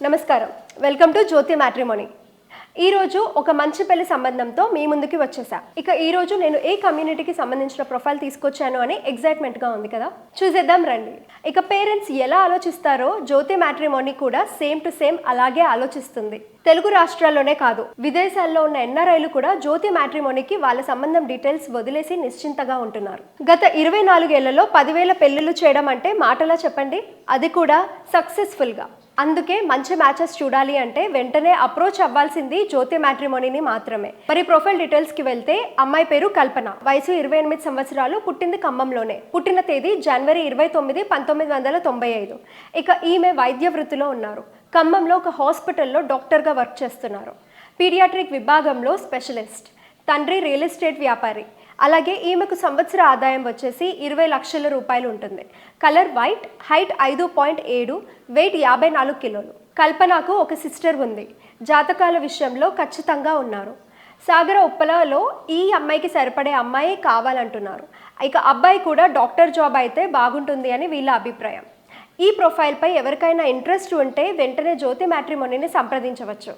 నమస్కారం. Welcome to Jyothi matrimony. ఈరోజు ఒక మంచి పెళ్ళి సంబంధంతో మీ ముందుకి వచ్చేసా. ఇక ఈ రోజు నేను ఏ కమ్యూనిటీకి సంబంధించిన ప్రొఫైల్ తీసుకొచ్చాను అని ఎగ్జైట్మెంట్గా ఉంది కదా? చూసేద్దాం రండి. ఇక పేరెంట్స్ ఎలా ఆలోచిస్తారో జ్యోతి మ్యాట్రిమోనీ కూడా సేమ్ టు సేమ్ అలాగే ఆలోచిస్తుంది. తెలుగు రాష్ట్రాల్లోనే కాదు విదేశాల్లో ఉన్న ఎన్ఆర్ఐలు కూడా జ్యోతి మ్యాట్రిమోనీకి వాళ్ళ సంబంధం డీటెయిల్స్ వదిలేసి నిశ్చింతగా ఉంటున్నారు. గత ఇరవై నాలుగేళ్ళలో పదివేల పెళ్ళిళ్ళు చేయడం అంటే మాటలా చెప్పండి. అది కూడా సక్సెస్ఫుల్గా. అందుకే మంచి మ్యాచెస్ చూడాలి అంటే వెంటనే అప్రోచ్ అవ్వాల్సింది జ్యోతి మ్యాట్రిమోనీని మాత్రమే. మరి ప్రొఫైల్ డీటెయిల్స్కి వెళ్తే అమ్మాయి పేరు కల్పన. వయసు ఇరవై ఎనిమిది సంవత్సరాలు పుట్టింది ఖమ్మంలోనే. పుట్టిన తేదీ జనవరి ఇరవై తొమ్మిది పంతొమ్మిది వందల తొంభై ఐదు. ఇక ఈమె వైద్య వృత్తిలో ఉన్నారు. ఖమ్మంలో ఒక హాస్పిటల్లో డాక్టర్గా వర్క్ చేస్తున్నారు. పీడియాట్రిక్ విభాగంలో స్పెషలిస్ట్. తండ్రి రియల్ ఎస్టేట్ వ్యాపారి. అలాగే ఈమెకు సంవత్సర ఆదాయం వచ్చేసి ఇరవై లక్షల రూపాయలు ఉంటుంది. కలర్ వైట్ హైట్ ఐదు పాయింట్ ఏడు వెయిట్ యాభై నాలుగు కిలోలు. కల్పనకు ఒక సిస్టర్ ఉంది. జాతకాల విషయంలో ఖచ్చితంగా ఉన్నారు. సాగర ఉప్పలలో ఈ అమ్మాయికి సరిపడే అమ్మాయి కావాలంటున్నారు. ఇక అబ్బాయి కూడా డాక్టర్ జాబ్ అయితే బాగుంటుంది అని వీళ్ళ అభిప్రాయం. ఈ ప్రొఫైల్పై ఎవరికైనా ఇంట్రెస్ట్ ఉంటే వెంటనే జ్యోతి మ్యాట్రిమోనీని సంప్రదించవచ్చు.